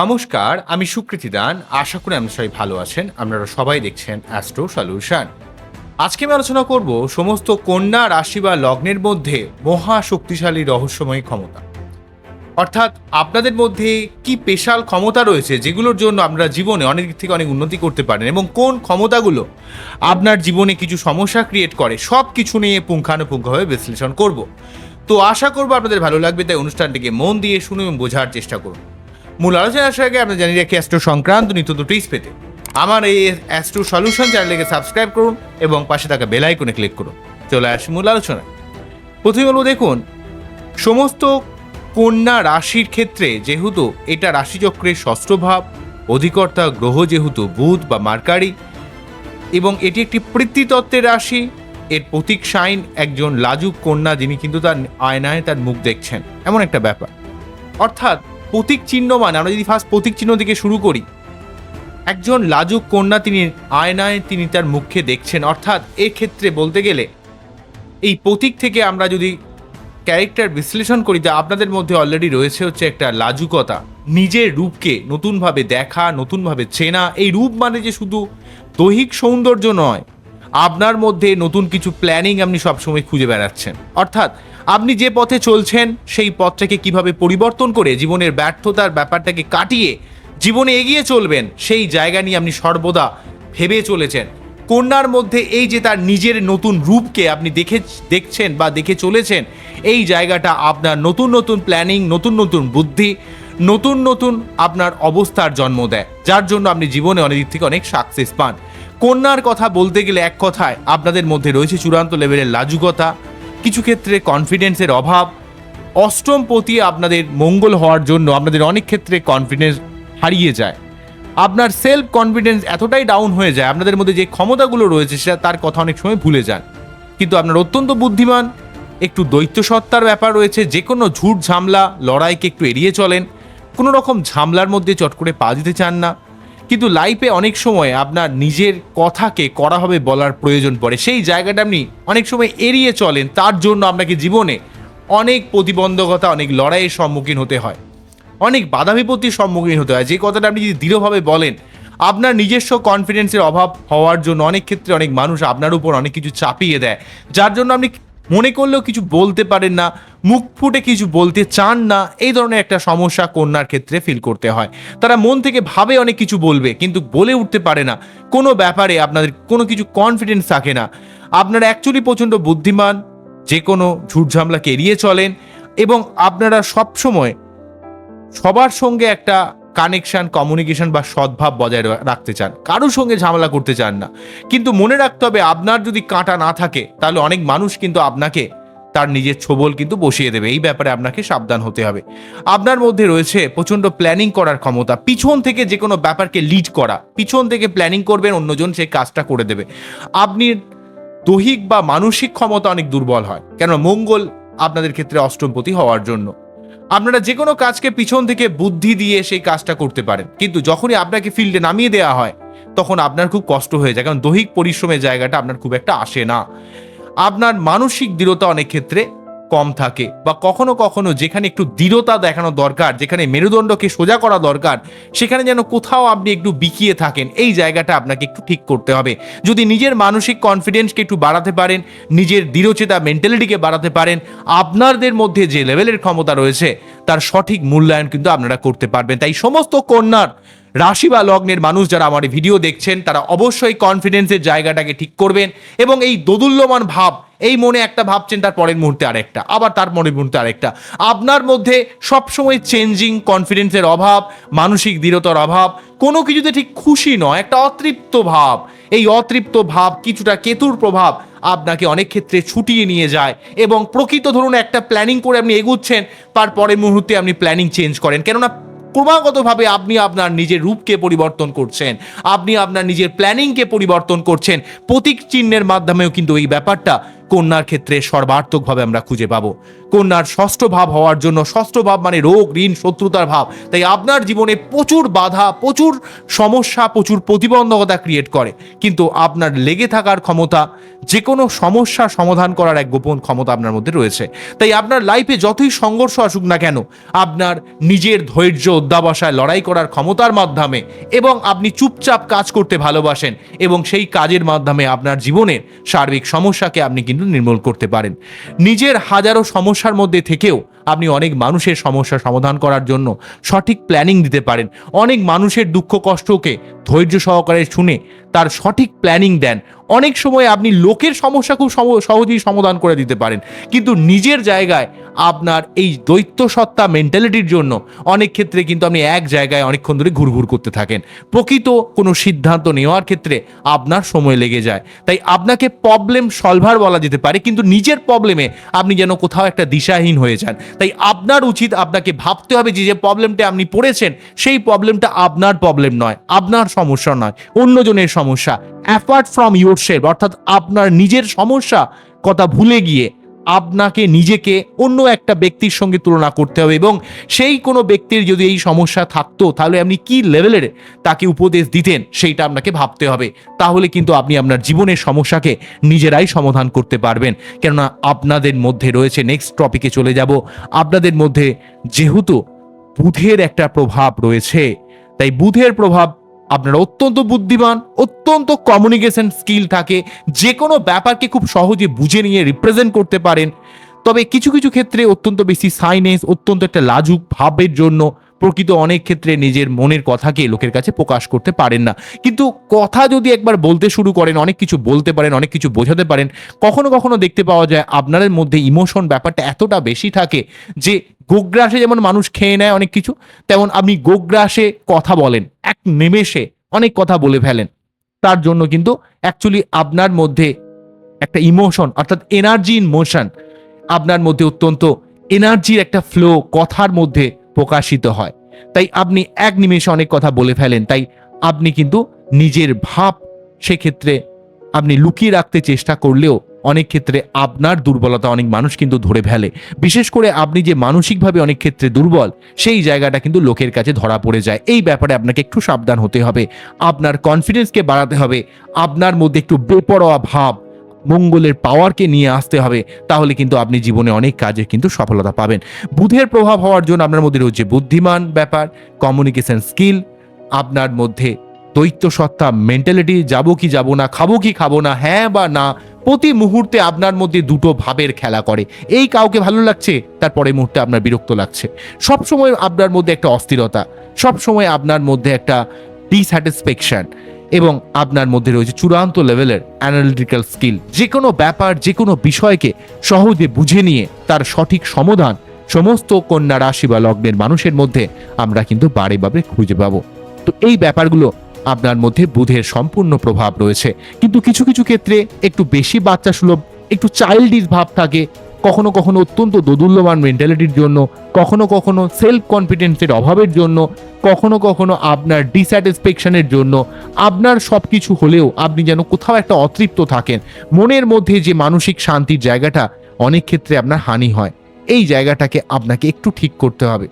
নমস্কার, আমি সুকৃতি দান। আশা করি আপনারা সবাই ভালো আছেন। আপনারা সবাই দেখছেন অ্যাস্ট্রো সলিউশন আজকে আমি আলোচনা করব সমস্ত কন্যা রাশি বা লগ্নের মধ্যে মহা শক্তিশালী রহস্যময় ক্ষমতা। অর্থাৎ আপনাদের মধ্যে কি স্পেশাল ক্ষমতা রয়েছে যেগুলোর জন্য আপনারা জীবনে অনেক দিক থেকে অনেক উন্নতি করতে পারেন এবং কোন ক্ষমতাগুলো আপনার জীবনে কিছু সমস্যা ক্রিয়েট করে সব কিছু নিয়ে পুঙ্খানুপুঙ্খভাবে বিশ্লেষণ করব। তো আশা করব আপনাদের ভালো লাগবে, তাই অনুষ্ঠানটিকে মন দিয়ে শুনুন এবং বোঝার চেষ্টা করুন। মূল আলোচনা আসার আগে আমরা জানিয়ে রাখি অ্যাস্ট্রো সংক্রান্ত নিত্য টিপস পেতে। আমার এই অ্যাস্ট্রো সলিউশন চ্যানেলকে সাবস্ক্রাইব করুন এবং পাশে থাকা বেল আইকনে ক্লিক করুন। চলে আসি মূল আলোচনায়। প্রথমে বলব, দেখুন, সমস্ত কন্যা রাশির ক্ষেত্রে যেহেতু এটা রাশিচক্রের ষষ্ঠ ভাব, অধিকর্তা গ্রহ যেহেতু বুধ বা মার্কারি, এবং এটি একটি পৃথিতত্ত্বের রাশি, এর প্রতীক সাইন একজন লাজুক কন্যা যিনি কিন্তু তার আয়নায় তার মুখ দেখছেন। এমন একটা ব্যাপার। অর্থাৎ প্রতীক চিহ্ন মানে আমরা যদি ফার্স্ট প্রতীক চিহ্ন থেকে শুরু করি, একজন লাজুক কন্যা তিনি আয়নায় তিনি তার মুখে দেখছেন। অর্থাৎ এক্ষেত্রে বলতে গেলে, এই প্রতীক থেকে আমরা যদি ক্যারেক্টার বিশ্লেষণ করি তা আপনাদের মধ্যে অলরেডি রয়েছে হচ্ছে একটা লাজুকতা। নিজের রূপকে নতুনভাবে দেখা, নতুনভাবে চেনা, এই রূপ মানে যে শুধু দৈহিক সৌন্দর্য নয়, আপনার মধ্যে নতুন কিছু প্ল্যানিং আপনি সবসময় খুঁজে বেড়াচ্ছেন। অর্থাৎ আপনি যে পথে চলছেন, সেই পথটাকে কীভাবে পরিবর্তন করে জীবনের ব্যর্থতার ব্যাপারটাকে কাটিয়ে জীবনে এগিয়ে চলবেন, সেই জায়গা নিয়ে আপনি সর্বদা ভেবে চলেছেন। কন্যার মধ্যে এই যে তার নিজের নতুন রূপকে আপনি দেখে, দেখছেন বা দেখে চলেছেন, এই জায়গাটা আপনার নতুন নতুন প্ল্যানিং নতুন নতুন বুদ্ধি, নতুন নতুন আপনার অবস্থার জন্ম দেয়, যার জন্য আপনি জীবনে অনেক দিক থেকে অনেক সাকসেস পান। কন্যার কথা বলতে গেলে এক কথায় আপনাদের মধ্যে রয়েছে চূড়ান্ত লেভেলের লাজুকতা কিছু ক্ষেত্রে কনফিডেন্সের অভাব। অষ্টম পতি আপনাদের মঙ্গল হওয়ার জন্য আপনাদের অনেক ক্ষেত্রে কনফিডেন্স হারিয়ে যায়। আপনার সেলফ কনফিডেন্স এতটাই ডাউন হয়ে যায়, আপনাদের মধ্যে যে ক্ষমতাগুলো রয়েছে সেটা তার কথা অনেক সময় ভুলে যান। কিন্তু আপনার অত্যন্ত বুদ্ধিমান, একটু দৈত্য সত্তার ব্যাপার রয়েছে যে কোনো ঝুট ঝামলা, লড়াইকে একটু এড়িয়ে চলেন। কোনো রকম ঝামলার মধ্যে চট করে পা দিতে চান না। কিন্তু লাইফে অনেক সময় আপনার নিজের কথাকে কড়াভাবে বলার প্রয়োজন পড়ে। সেই জায়গাটা আপনি অনেক সময় এড়িয়ে চলেন, তার জন্য আপনাকে জীবনে অনেক প্রতিবন্ধকতা, অনেক লড়াইয়ের সম্মুখীন হতে হয়। অনেক বাধা বিপত্তির সম্মুখীন হতে হয়। যে কথাটা আপনি যদি দৃঢ়ভাবে বলেন, আপনার নিজস্ব কনফিডেন্সের অভাব হওয়ার জন্য অনেক ক্ষেত্রে অনেক মানুষ আপনার উপর অনেক কিছু চাপিয়ে দেয়। যার জন্য আপনি মনে করলেও কিছু বলতে পারেন না, মুখ ফুটে কিছু বলতে চান না, এই ধরনের একটা সমস্যা কন্যার ক্ষেত্রে ফিল করতে হয়। তারা মন থেকে ভাবে অনেক কিছু বলবে, কিন্তু বলে উঠতে পারে না। কোনো ব্যাপারে আপনাদের কোনো কিছু কনফিডেন্স থাকে না। আপনারা অ্যাকচুয়ালি প্রচণ্ড বুদ্ধিমান, যে কোনো ঝুটঝামলাকে এড়িয়ে চলেন এবং আপনারা সবসময় সবার সঙ্গে একটা কানেকশন কমিউনিকেশন বা সদ্ভাব বজায় রাখতে চান। কারোর সঙ্গে ঝামেলা করতে চান না। কিন্তু মনে রাখতে হবে, আপনার যদি কাঁটা না থাকে, তাহলে অনেক মানুষ কিন্তু আপনাকে তার নিজের ছোবল কিন্তু বসিয়ে দেবে। এই ব্যাপারে আপনাকে সাবধান হতে হবে। আপনার মধ্যে রয়েছে প্রচণ্ড প্ল্যানিং করার ক্ষমতা। পিছন থেকে যে কোনো ব্যাপারকে লিড করা। পিছন থেকে প্ল্যানিং করবেন, অন্যজন সেই কাজটা করে দেবে। আপনি দৈহিক বা মানসিক ক্ষমতা অনেক দুর্বল হয়। কেন মঙ্গল আপনাদের ক্ষেত্রে অষ্টমপতি হওয়ার জন্য। আপনারা যে কোনো কাজকে পিছন থেকে বুদ্ধি দিয়ে সেই কাজটা করতে পারেন। কিন্তু যখনই আপনাকে ফিল্ডে নামিয়ে দেওয়া হয়, তখন আপনার খুব কষ্ট হয়ে যায়। কারণ দৈহিক পরিশ্রমের জায়গাটা আপনার খুব একটা আসে না। আপনার মানসিক দৃঢ়তা অনেক ক্ষেত্রে কম থাকে বা কখনো কখনো যেখানে একটু দৃঢ়তা দেখানো দরকার, যেখানে মেরুদণ্ডকে সোজা করা দরকার, সেখানে যেন কোথাও আপনি একটু বিকিয়ে থাকেন, এই জায়গাটা আপনাকে একটু ঠিক করতে হবে। যদি নিজের মানসিক কনফিডেন্সকে একটু বাড়াতে পারেন, নিজের দৃঢ়চেতা মেন্টালিটিকে বাড়াতে পারেন, আপনাদের মধ্যে যে লেভেলের ক্ষমতা রয়েছে, তার সঠিক মূল্যায়ন কিন্তু আপনারা করতে পারবেন। তাই সমস্ত কন্যার রাশি বা লগ্নের মানুষ যারা আমার ভিডিও দেখছেন, তারা অবশ্যই কনফিডেন্সের জায়গাটাকে ঠিক করবেন এবং এই দোদুল্যমান ভাব এই মনে একটা ভাবছেন তার পরের মুহূর্তে আরেকটা, আবার তার পরের মুহূর্তে আরেকটা। আপনার মধ্যে সবসময় চেঞ্জিং কনফিডেন্সের অভাব, মানসিক দৃঢ়তার অভাব, কোনো কিছুতে ঠিক খুশি নয়, একটা অতৃপ্ত ভাব। এই অতৃপ্ত ভাব কিছুটা কেতুর প্রভাব আপনাকে অনেক ক্ষেত্রে ছুটিয়ে নিয়ে যায় এবং প্রকৃত ধরুন একটা প্ল্যানিং করে আপনি এগুচ্ছেন, তার পরের মুহূর্তে আপনি প্ল্যানিং চেঞ্জ করেন। কেননা ক্রমাগতভাবে আপনি আপনার নিজের রূপকে পরিবর্তন করছেন, আপনি আপনার নিজের প্ল্যানিংকে পরিবর্তন করছেন। প্রতীক চিহ্নের মাধ্যমেও কিন্তু এই ব্যাপারটা কন্যার ক্ষেত্রে সর্বার্থকভাবে আমরা খুঁজে পাবো। কন্যার ষষ্ঠ ভাব হওয়ার জন্য, ষষ্ঠ ভাব মানে রোগ, ঋণ, শত্রুতার ভাব। তাই আপনার জীবনে প্রচুর বাধা, প্রচুর সমস্যা, প্রচুর প্রতিবন্ধকতা ক্রিয়েট করে। কিন্তু আপনার লেগে থাকার ক্ষমতা যে কোনো সমস্যা সমাধান করার এক গোপন ক্ষমতা আপনার মধ্যে রয়েছে। তাই আপনার লাইফে যতই সংঘর্ষ আসুক না কেন, আপনার নিজের ধৈর্য অধ্যাবসায় লড়াই করার ক্ষমতার মাধ্যমে এবং আপনি চুপচাপ কাজ করতে ভালোবাসেন এবং সেই কাজের মাধ্যমে আপনার জীবনের সার্বিক সমস্যাকে আপনি কিন্তু নির্মূল করতে পারেন। নিজের হাজারো সমস্যার মধ্যে থেকেও আপনি অনেক মানুষের সমস্যা সমাধান করার জন্য সঠিক প্ল্যানিং দিতে পারেন। অনেক মানুষের দুঃখ কষ্টকে ধৈর্য সহকারে শুনে তার সঠিক প্ল্যানিং দেন। অনেক সময় আপনি লোকের সমস্যা খুব সহজেই সমাধান করে দিতে পারেন। কিন্তু নিজের জায়গায় আপনার এই দৈত্য সত্তা মেন্টালিটির জন্য অনেক ক্ষেত্রে কিন্তু আপনি এক জায়গায় অনেকক্ষণ ধরে ঘুরঘুর করতে থাকেন। প্রকৃত কোনো সিদ্ধান্ত নেওয়ার ক্ষেত্রে আপনার সময় লেগে যায়। তাই আপনাকে প্রবলেম সলভার বলা যেতে পারে, কিন্তু নিজের প্রবলেমে আপনি যেন কোথাও একটা দিশাহীন হয়ে যান। তাই আপনার উচিত আপনাকে ভাবতে হবে যে যে প্রবলেমটা আপনি পড়েছেন, সেই প্রবলেমটা আপনার প্রবলেম নয়, আপনার সমস্যা নয়। অন্যজনের সমস্যা। অ্যাপার্ট ফ্রম ইউর সেলফ অর্থাৎ আপনার নিজের সমস্যা কথা ভুলে গিয়ে আপনাকে নিজেকে অন্য একটা ব্যক্তির সঙ্গে তুলনা করতে হবে এবং সেই কোনো ব্যক্তির যদি এই সমস্যা থাকতো, তাহলে আপনি কি লেভেলের তাকে উপদেশ দিতেন, সেইটা আপনাকে ভাবতে হবে। তাহলে কিন্তু আপনি আপনার জীবনের সমস্যাকে নিজেরাই সমাধান করতে পারবেন। কেননা আপনাদের মধ্যে রয়েছে নেক্সট টপিকে চলে যাব। আপনাদের মধ্যে যেহেতু বুধের একটা প্রভাব রয়েছে, তাই বুধের প্রভাব আপনারা অত্যন্ত বুদ্ধিমান, অত্যন্ত কমিউনিকেশন স্কিল থাকে যে কোনো ব্যাপারকে খুব সহজে বুঝে নিয়ে রিপ্রেজেন্ট করতে পারেন। তবে কিছু কিছু ক্ষেত্রে অত্যন্ত বেশি সাইনেস অত্যন্ত একটা লাজুক ভাবের জন্য প্রকৃত অনেক ক্ষেত্রে নিজের মনের কথাকে লোকের কাছে প্রকাশ করতে পারেন না। কিন্তু কথা যদি একবার বলতে শুরু করেন, অনেক কিছু বলতে পারেন, অনেক কিছু বোঝাতে পারেন, কখনো কখনো দেখতে পাওয়া যায় আপনাদের মধ্যে ইমোশন ব্যাপারটা এতটা বেশি থাকে যে গোগ্রাসে যেমন মানুষ খেয়ে নেয় অনেক কিছু, তেমন আপনি গোগ্রাসে কথা বলেন, এক নিমেষে অনেক কথা বলে ফেলেন। তার জন্য কিন্তু অ্যাকচুয়ালি আপনার মধ্যে একটা ইমোশন অর্থাৎ এনার্জি ইন মোশন আপনার মধ্যে অত্যন্ত এনার্জির একটা ফ্লো কথার মধ্যে প্রকাশিত হয়। তাই আপনি এক নিমেষে অনেক কথা বলে ফেলেন, তাই আপনি কিন্তু নিজের ভাব সেক্ষেত্রে আপনি লুকিয়ে রাখতে চেষ্টা করলেও অনেক ক্ষেত্রে আপনার দুর্বলতা অনেক মানুষ কিন্তু ধরে ফেলে। বিশেষ করে আপনি যে মানসিকভাবে অনেক ক্ষেত্রে দুর্বল, সেই জায়গাটা কিন্তু লোকের কাছে ধরা পড়ে যায়। এই ব্যাপারে আপনাকে একটু সাবধান হতে হবে। আপনার কনফিডেন্সকে বাড়াতে হবে। আপনার মধ্যে একটু বেপরোয়া ভাব মঙ্গলের পাওয়ারকে নিয়ে আসতে হবে, তাহলে কিন্তু আপনি জীবনে অনেক কাজে কিন্তু সফলতা পাবেন। বুধের প্রভাব হওয়ার জন্য আপনার মধ্যে রয়েছে বুদ্ধিমান ব্যাপার কমিউনিকেশন স্কিল আপনার মধ্যে দৈত্য সত্তা মেন্টালিটি যাব কি যাব না, খাব কি খাব না হ্যাঁ বা না, প্রতি মুহূর্তে আপনার মধ্যে দুটো ভাবের খেলা করে। এই কাউকে ভালো লাগছে তারপরে মুহূর্তে আপনার বিরক্ত লাগছে। সব সময় আপনার মধ্যে একটা অস্থিরতা সব সময় আপনার মধ্যে একটা ডিস্যাটিসফ্যাকশন এবং আপনার মধ্যে রয়েছে চূড়ান্ত লেভেলের অ্যানালিটিক্যাল স্কিল যে কোনো ব্যাপার যে কোনো বিষয়কে সহজে বুঝে নিয়ে তার সঠিক সমাধান সমস্ত কন্যা রাশি বা লগ্নের মানুষের মধ্যে আমরা কিন্তু বারে বারে খুঁজে পাবো। তো এই ব্যাপারগুলো আপনার মধ্যে বুধের সম্পূর্ণ প্রভাব রয়েছে। কিন্তু কিছু কিছু ক্ষেত্রে একটু বেশি বাচ্চা সুলভ, একটু চাইল্ডিশ ভাব থাকে কখনো কখনো অত্যন্ত দোদুল্যমান মেন্টালিটির জন্য, কখনো কখনো সেলফ কনফিডেন্সের অভাবের জন্য, কখনো কখনো আপনার ডিস্যাটিসফ্যাকশনের জন্য। আপনার সব কিছু হলেও আপনি যেন কোথাও একটা অতৃপ্ত থাকেন। মনের মধ্যে যে মানসিক শান্তির জায়গাটা অনেক ক্ষেত্রে আপনার হানি হয়। এই জায়গাটাকে আপনাকে একটু ঠিক করতে হবে।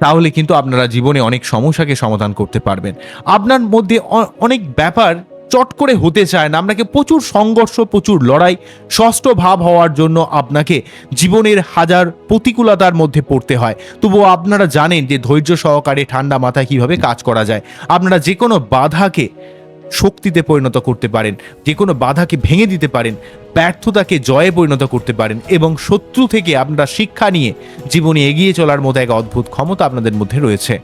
তাহলে কিন্তু আপনারা জীবনে অনেক সমস্যাকে সমাধান করতে পারবেন। আপনার মধ্যে অনেক ব্যাপার চট করে হতে চায় না। আপনাকে প্রচুর সংঘর্ষ, প্রচুর লড়াই, ষষ্ঠ ভাব হওয়ার জন্য আপনাকে জীবনের হাজার প্রতিকূলতার মধ্যে পড়তে হয়। তবুও আপনারা জানেন যে ধৈর্য সহকারে ঠান্ডা মাথায় কীভাবে কাজ করা যায়। আপনারা যে কোনো বাধাকে শক্তিতে পরিণত করতে পারেন, যে কোনো বাধাকে ভেঙে দিতে পারেন, ব্যর্থতাকে জয়ে পরিণত করতে পারেন এবং শত্রু থেকে আপনারা শিক্ষা নিয়ে জীবনে এগিয়ে চলার মতো এক অদ্ভুত ক্ষমতা আপনাদের মধ্যে রয়েছে।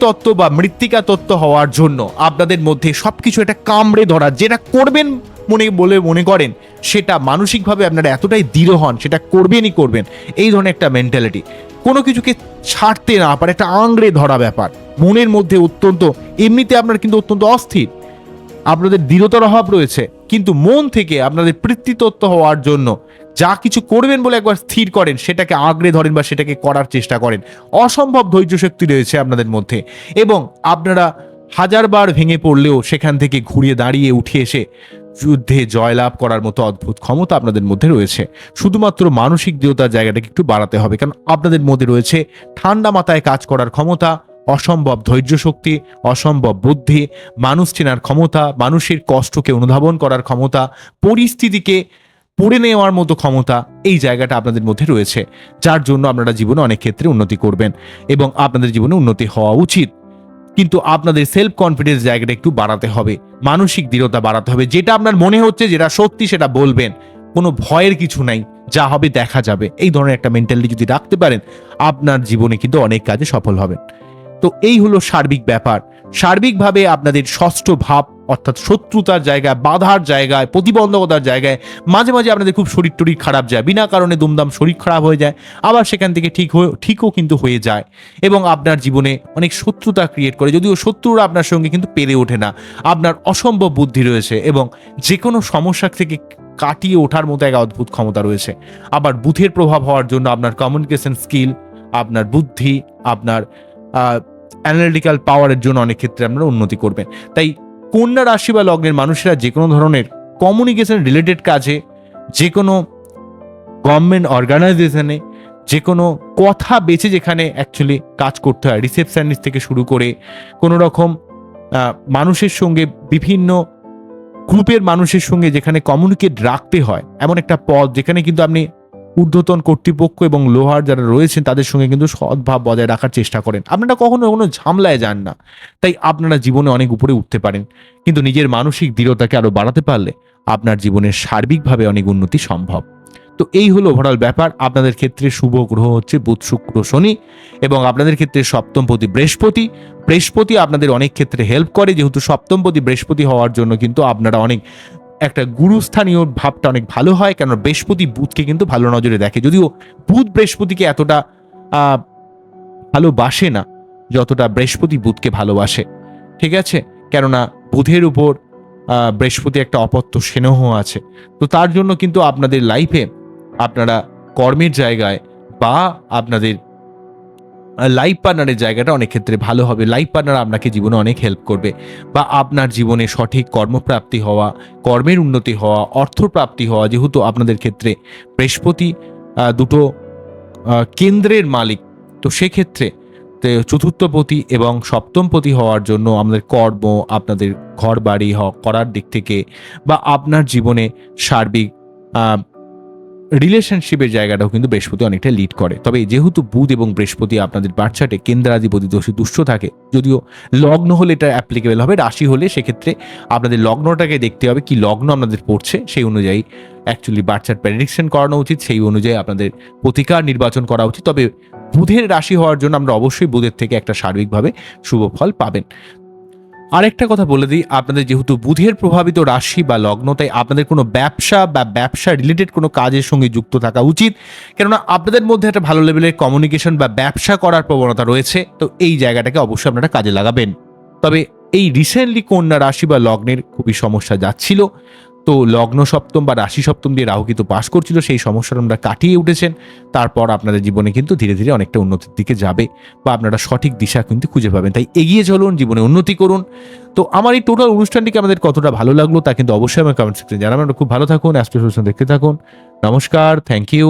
তত্ত্ব বা মৃত্তিকা তত্ত্ব হওয়ার জন্য আপনাদের মধ্যে সব কিছু এটা কামড়ে ধরা, যেটা করবেন মনে, বলে মনে করেন, সেটা মানসিকভাবে আপনারা এতটাই দৃঢ় হন, সেটা করবেনই করবেন। এই ধরনের একটা মেন্টালিটি কোনো কিছুকে ছাড়তে না পারে, একটা আংড়ে ধরা ব্যাপার। মনের মধ্যে অত্যন্ত, এমনিতে আপনার কিন্তু অত্যন্ত অস্থির। আপনাদের দৃঢ়তার অভাব রয়েছে। কিন্তু মন থেকে আপনাদের তত্ত্ব হওয়ার জন্য যা কিছু করবেন বলে একবার স্থির করেন, সেটাকে আঁকড়ে ধরেন বা সেটাকে করার চেষ্টা করেন। অসম্ভব ধৈর্য শক্তি রয়েছে আপনাদের মধ্যে। এবং আপনারা হাজারবার ভেঙে পড়লেও সেখান থেকে ঘুরিয়ে দাঁড়িয়ে উঠে এসে যুদ্ধে জয়লাভ করার মতো অদ্ভুত ক্ষমতা আপনাদের মধ্যে রয়েছে। শুধুমাত্র মানসিক দৃঢ়তার জায়গাটাকে একটু বাড়াতে হবে, কারণ আপনাদের মধ্যে রয়েছে ঠান্ডা মাথায় কাজ করার ক্ষমতা অসম্ভব ধৈর্য শক্তি, অসম্ভব বুদ্ধি, মানুষ চেনার ক্ষমতা, মানুষের কষ্টকে অনুধাবন করার ক্ষমতা, পরিস্থিতিকে পড়ে নেওয়ার মতো ক্ষমতা, এই জায়গাটা আপনাদের মধ্যে রয়েছে, যার জন্য আপনারা জীবনে অনেক ক্ষেত্রে উন্নতি করবেন এবং আপনাদের জীবনে উন্নতি হওয়া উচিত। কিন্তু আপনাদের সেলফ কনফিডেন্স জায়গাটা একটু বাড়াতে হবে, মানসিক দৃঢ়তা বাড়াতে হবে, যেটা আপনার মনে হচ্ছে, যেটা সত্যি সেটা বলবেন, কোনো ভয়ের কিছু নাই, যা হবে দেখা যাবে, এই ধরনের একটা মেন্টালিটি যদি রাখতে পারেন, আপনার জীবনে কিন্তু অনেক কাজে সফল হবেন। তো এই হলো সার্বিক ব্যাপার। সার্বিকভাবে আপনাদের ষষ্ঠ ভাব, অর্থাৎ শত্রুতার জায়গায়, বাধার জায়গায়, প্রতিবন্ধকতার জায়গায়, মাঝে মাঝে আপনাদের খুব শরীর টরীর খারাপ যায়। বিনা কারণে দুমদাম শরীর খারাপ হয়ে যায়, আবার সেখান থেকে ঠিক হয়ে, ঠিকও কিন্তু হয়ে যায়। এবং আপনার জীবনে অনেক শত্রুতা ক্রিয়েট করে, যদিও শত্রুরা আপনার সঙ্গে কিন্তু পেরে ওঠে না। আপনার অসম্ভব বুদ্ধি রয়েছে এবং যে কোনো সমস্যা থেকে কাটিয়ে ওঠার মতো এক অদ্ভুত ক্ষমতা রয়েছে। আবার বুথের প্রভাব হওয়ার জন্য আপনার কমিউনিকেশন স্কিল আপনার বুদ্ধি, আপনার অ্যানালিটিক্যাল পাওয়ারের জন্য অনেক ক্ষেত্রে আপনারা উন্নতি করবেন। তাই কন্যা রাশি বা লগ্নের মানুষেরা যে কোনো ধরনের কমিউনিকেশন রিলেটেড কাজে যে কোনো গভর্নমেন্ট অর্গানাইজেশনে যে কোনো কথা বেছে যেখানে অ্যাকচুয়ালি কাজ করতে হয় রিসেপশনিস্ট থেকে শুরু করে কোনো রকম মানুষের সঙ্গে বিভিন্ন গ্রুপের মানুষের সঙ্গে যেখানে কমিউনিকেট রাখতে হয়, এমন একটা পদ যেখানে কিন্তু আপনি ঊর্ধ্বতন কর্তৃপক্ষ এবং লোহার যারা রয়েছেন, তাদের সঙ্গে কিন্তু সদ্ভাব বজায় রাখার চেষ্টা করেন। আপনারা কখনো কোনো ঝামলায় যান না। তাই আপনারা জীবনে অনেক উপরে উঠতে পারেন। কিন্তু নিজের মানসিক দৃঢ়তাকে আরও বাড়াতে পারলে আপনার জীবনের সার্বিকভাবে অনেক উন্নতি সম্ভব। তো এই হলো ওভারঅল ব্যাপার। আপনাদের ক্ষেত্রে শুভ গ্রহ হচ্ছে বুধ, শুক্র, শনি এবং আপনাদের ক্ষেত্রে সপ্তমপতি বৃহস্পতি। বৃহস্পতি আপনাদের অনেক ক্ষেত্রে হেল্প করে। যেহেতু সপ্তমপতি বৃহস্পতি হওয়ার জন্য কিন্তু আপনারা অনেক একটা গুরুস্থানীয় ভাবটা অনেক ভালো হয় কেন বৃহস্পতি বুধকে কিন্তু ভালো নজরে দেখে। যদিও বুধ বৃহস্পতিকে এতটা ভালোবাসে না, যতটা বৃহস্পতি বুধকে ভালোবাসে। ঠিক আছে? কেননা বুধের উপর বৃহস্পতি একটা অপত্য স্নেহ আছে। তো তার জন্য কিন্তু আপনাদের লাইফে আপনারা কর্মের জায়গায় বা আপনাদের লাইফ পার্টনারের জায়গাটা অনেক ক্ষেত্রে ভালো হবে। লাইফ পার্টনার আপনাকে জীবনে অনেক হেল্প করবে বা আপনার জীবনে সঠিক কর্মপ্রাপ্তি হওয়া, কর্মের উন্নতি হওয়া, অর্থপ্রাপ্তি হওয়া যেহেতু আপনাদের ক্ষেত্রে বৃহস্পতি দুটো কেন্দ্রের মালিক। তো সেক্ষেত্রে চতুর্থপতি এবং সপ্তমপতি হওয়ার জন্য আমাদের কর্ম, আপনাদের ঘর বাড়ি করার দিক থেকে বা আপনার জীবনে সার্বিক রিলেশনশিপের জায়গাটাও কিন্তু বৃহস্পতি অনেকটা লিড করে। তবে যেহেতু বুধ এবং বৃহস্পতি আপনাদের বার্চাটে কেন্দ্রাধিপতি দোষী দুষ্ট থাকে, যদিও লগ্ন হলে এটা অ্যাপ্লিকেবল হবে, রাশি হলে সেক্ষেত্রে আপনাদের লগ্নটাকে দেখতে হবে, কি লগ্ন আপনাদের পড়ছে, সেই অনুযায়ী অ্যাকচুয়ালি বার্চার প্রেডিকশন করানো উচিত, সেই অনুযায়ী আপনাদের প্রতিকার নির্বাচন করা উচিত। তবে বুধের রাশি হওয়ার জন্য আমরা অবশ্যই বুধের থেকে একটা সার্বিকভাবে শুভ ফল পাবেন। আরেকটা কথা বলে দিই, আপনাদের যেহেতু বুধের প্রভাবিত রাশি বা লগ্ন, তাই আপনাদের কোনো ব্যবসা বা ব্যবসা রিলেটেড কোনো কাজের সঙ্গে যুক্ত থাকা উচিত। কেননা আপনাদের মধ্যে একটা ভালো লেভেলের কমিউনিকেশন বা ব্যবসা করার প্রবণতা রয়েছে, তো এই জায়গাটাকে অবশ্যই আপনারা কাজে লাগাবেন। তবে এই রিসেন্টলি কন্যা রাশি বা লগ্নের খুবই সমস্যা যাচ্ছিল। তো লগ্ন সপ্তম বা রাশি সপ্তম দিয়ে রাহু কিন্তু পাশ করছিল, সেই সমস্যাটা আমরা কাটিয়ে উঠেছেন। তারপর আপনাদের জীবনে কিন্তু ধীরে ধীরে অনেকটা উন্নতির দিকে যাবে বা আপনারা সঠিক দিশা কিন্তু খুঁজে পাবেন। তাই এগিয়ে চলুন, জীবনে উন্নতি করুন। তো আমার এই টোটাল অনুষ্ঠানটিকে আমাদের কতটা ভালো লাগল তা কিন্তু অবশ্যই আমার কমেন্ট সেকশনে জানাবেন। খুব ভালো থাকুন অ্যাস্ট্রো দেখতে থাকুন। নমস্কার থ্যাংক ইউ